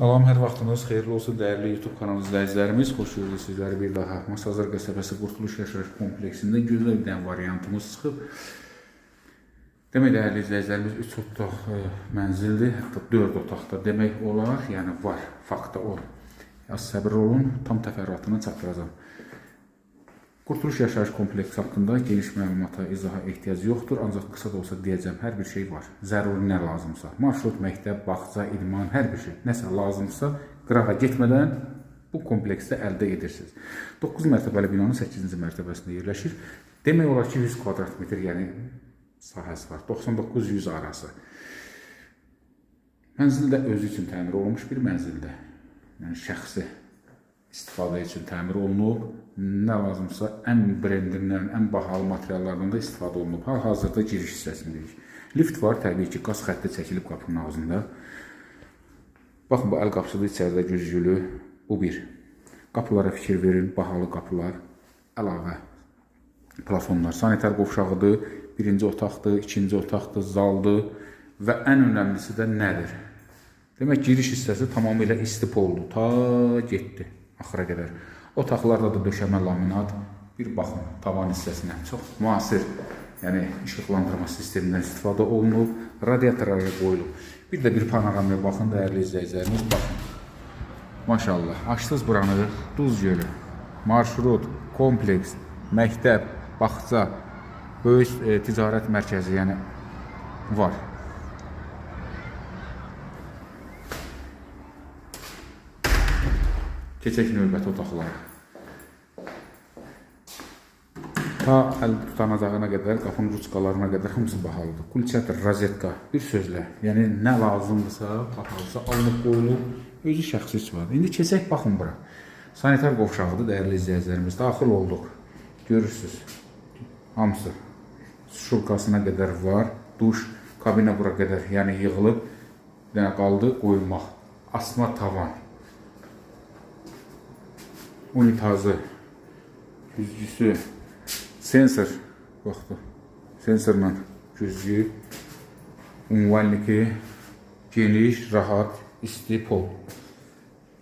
Salam, hər vaxtınız xeyirli olsun dəyərli YouTube kanalı izləyicilərimiz. Xoş gördük sizləri bir daha. Masazır qəsəbəsi Qurtuluş Yaşayış kompleksində gözəl bir variantımız çıxıb. Demək dəyərli izləyicilərimiz 3 otaq e, mənzildir, hətta 4 otaqda demək olar, yəni var, faktda o. Az səbir olun, tam təfərrüatını çatdıracağam. Qurtuluş Yaşayış kompleksi haqqında geniş məlumata, izaha ehtiyac yoxdur, ancaq qısa da olsa deyəcəm, hər bir şey var. Zəruri nə lazımsa, marşrut, məktəb, bağça, idman, hər bir şey, nəsə lazımsa qırağa getmədən bu kompleksdə əldə edirsiniz. 9 mərtəbəli binanın 8-ci mərtəbəsində yerləşir. Demək olar ki, 100 kvadrat metr, yəni sahəsi var. 99-100 arası. Mənzil də özü üçün təmir olunmuş bir mənzildir. Yəni şəxsi istifadə üçün təmir olunub. Nə lazımsa ən brendindən, ən bahalı materiallardan da istifadə olunub. Hal-hazırda giriş hissəsindəyik. Lift var, təbii ki, qaz xətti çəkilib qapının ağzında. Baxın, bu əl qapısı da içəridə güzgülü. Bu bir. Qapılara fikir verin, bahalı qapılar, əlavə plafonlar. Sanitar qovşağıdır, birinci otaqdır, ikinci otaqdır, zaldır və ən önəmlisi də nədir? Demək giriş hissəsi tamamilə istif oldu. Ta getdi axıra qədər. Otaqlarda da döşəmə laminat. Bir baxın tavan hissəsinə. Çox müasir, yəni işıqlandırma sistemindən istifadə olunub, radiatorlara qoyulub. Bir də bir panoramaya baxın dəyərli izləyicilərimiz, baxın. Maşallah, açdınız buranı, Duz Gölü, marşrut, kompleks, məktəb, bağça, böyük e, ticarət mərkəzi, yəni var. Keçək növbəti otaqlara. Ta əl tutanacağına qədər, qapının ruçkalarına qədər hamısı bahalıdır. Kulçator, rozetka, bir sözlə, yəni nə lazımdırsa, bahalısa alınıb qoyulub, özü şəxsi istifadə. İndi keçək baxın bura. Sanitar qovşağıdır, dəyərli izləyicilərimiz. Daxil olduq. Görürsüz. Hamısı şurkasına qədər var. Duş, kabinə bura qədər, yəni yığılıb. Dənə qaldı qoyulmaq. Asma tavan. Unitazı, güzgüsü, sensor, baxdı. Sensorla güzgü, ünvanliki, geniş, rahat, isti pol.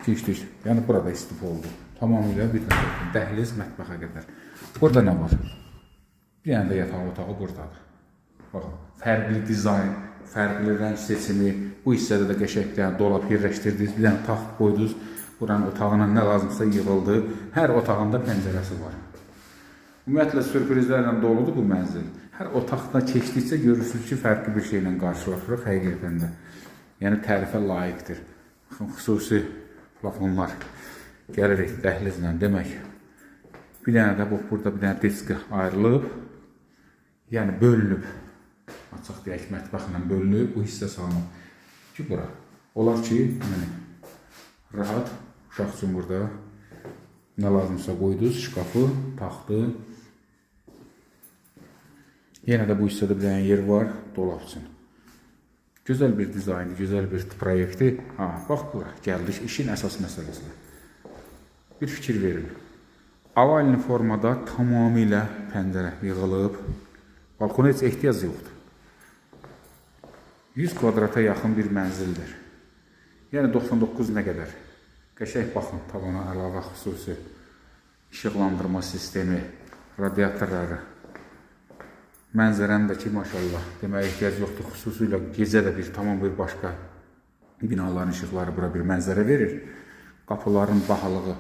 Keçdik. Yəni burada isti poldur. Tamamilə dənə dəhliz mətbəxə qədər. Burada nə var? Bir dənə də yataq otağı buradadır. Baxın, fərqli dizayn, fərqli rəng seçimi, bu hissədə də qəşəng bir dənə dolab bir dənə taxt qoydunuz. Buranın otağına nə lazımsa yığıldı. Hər otağında pəncərəsi var. Ümumiyyətlə sürprizlərlə doludur bu mənzil. Hər otaqda keçdikcə görürsünüz ki, fərqli bir şeylə qarşılaşırıq həqiqətən də. Yəni tərifə layiqdir. Xüsusi plafonlar gəlirik dəhlizlə demək. Bir dənə də bu burada bir dənə disk ayrılıb. Yəni bölünüb. Açıq deyək mətbəxlə bölünüb, bu hissə salınıb. Ki bura. Olar ki, yəni rahat uşaq üçün burada nə lazımsa qoydunuz, şkafı, taxtı. Yenə də bu hissədə bir dənə yer var dolab üçün. Gözəl bir dizayn, gözəl bir proyekti. Ha, bax bura gəldik işin əsas məsələsinə. Bir fikir verin. Avalini formada tamamilə pəncərə yığılıb. Balkona heç ehtiyac yoxdur. 100 kvadrata yaxın bir mənzildir. Yəni 99 nə qədər? Qəşəng baxın tavana əlavə xüsusi işıqlandırma sistemi, radiatorları. Mənzərəndəki maşallah deməyə ehtiyac yoxdur. Xüsusilə gecə də bir tamam bir başqa binaların işıqları bura bir mənzərə verir. Qapıların bahalığı,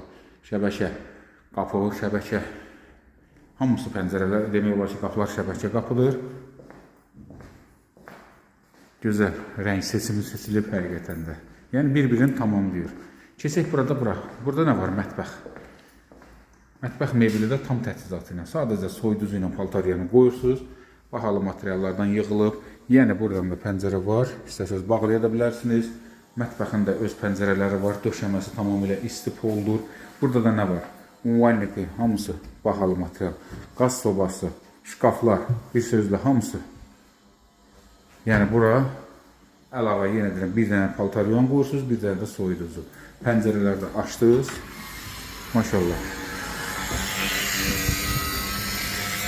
şəbəkə, qapı, şəbəkə hamısı pəncərələr demək olar ki, qapılar şəbəkə qapıdır. Gözəl rəng seçimi seçilib həqiqətən də. Yəni bir-birini tamamlayır. Keçək burada bura. Burada nə var? Mətbəx. Mətbəx mebeli də tam təchizatı ilə. Sadəcə soyuducu ilə paltaryanı qoyursunuz. Bahalı materiallardan yığılıb. Yəni buradan da pəncərə var. İstəsəz bağlaya da bilərsiniz. Mətbəxin də öz pəncərələri var. Döşəməsi tamamilə isti poldur. Burada da nə var? Unvanliki hamısı bahalı material. Qaz sobası, şkaflar, bir sözlə hamısı. Yəni bura əlavə yenə deyirəm, bir dənə paltaryon qoyursunuz, bir dənə də soyuducu. Pəncərələri də açdınız. Maşallah.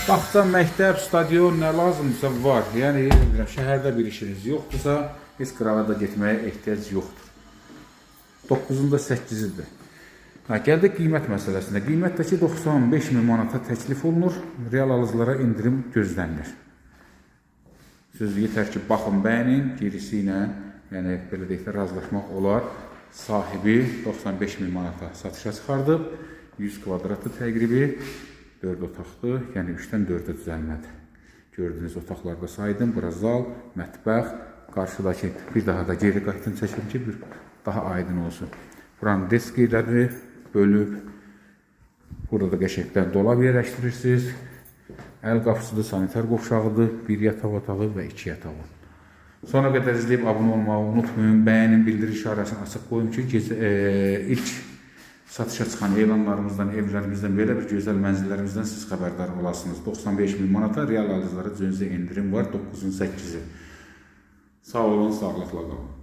Bağça, məktəb, stadion nə lazımdırsa var. Yəni deyirəm, şəhərdə bir işiniz yoxdursa, heç qırağa da getməyə ehtiyac yoxdur. 9-unda 8-idir. Ha, gəldik qiymət məsələsinə. Qiymətdəki 95 min manata təklif olunur. Real alıcılara indirim gözlənilir. Siz yetər ki, baxın, bəyənin, gerisi ilə, yəni belə deyək də razılaşmaq olar. Sahibi 95 min manata satışa çıxardıb. 100 kvadratlı təqribi 4 otaqlı, yəni 3-dən 4-ə düzəlmədir. Gördüyünüz otaqlarda saydım. Bura zal, mətbəx, qarşıdakı bir daha da geri qayıtın çəkim ki, bir daha aydın olsun. Buranın desk yerləri bölüb. Burada da qəşəngdən dolab yerləşdirirsiniz. Əl qapısıdır, sanitar qovşağıdır, bir yataq otağı və iki yataq. Sonra qədər izləyib abunə olmağı unutmayın. Bəyənin, bildiri işarəsini açıq qoyun ki, gecə, e, ilk satışa çıxan elanlarımızdan, evlərimizdən, belə bir gözəl mənzillərimizdən siz xəbərdar olasınız. 95 min manata real alıcılara cüzi indirim var 9-8-i. Sağ olun, sağlıqla qalın.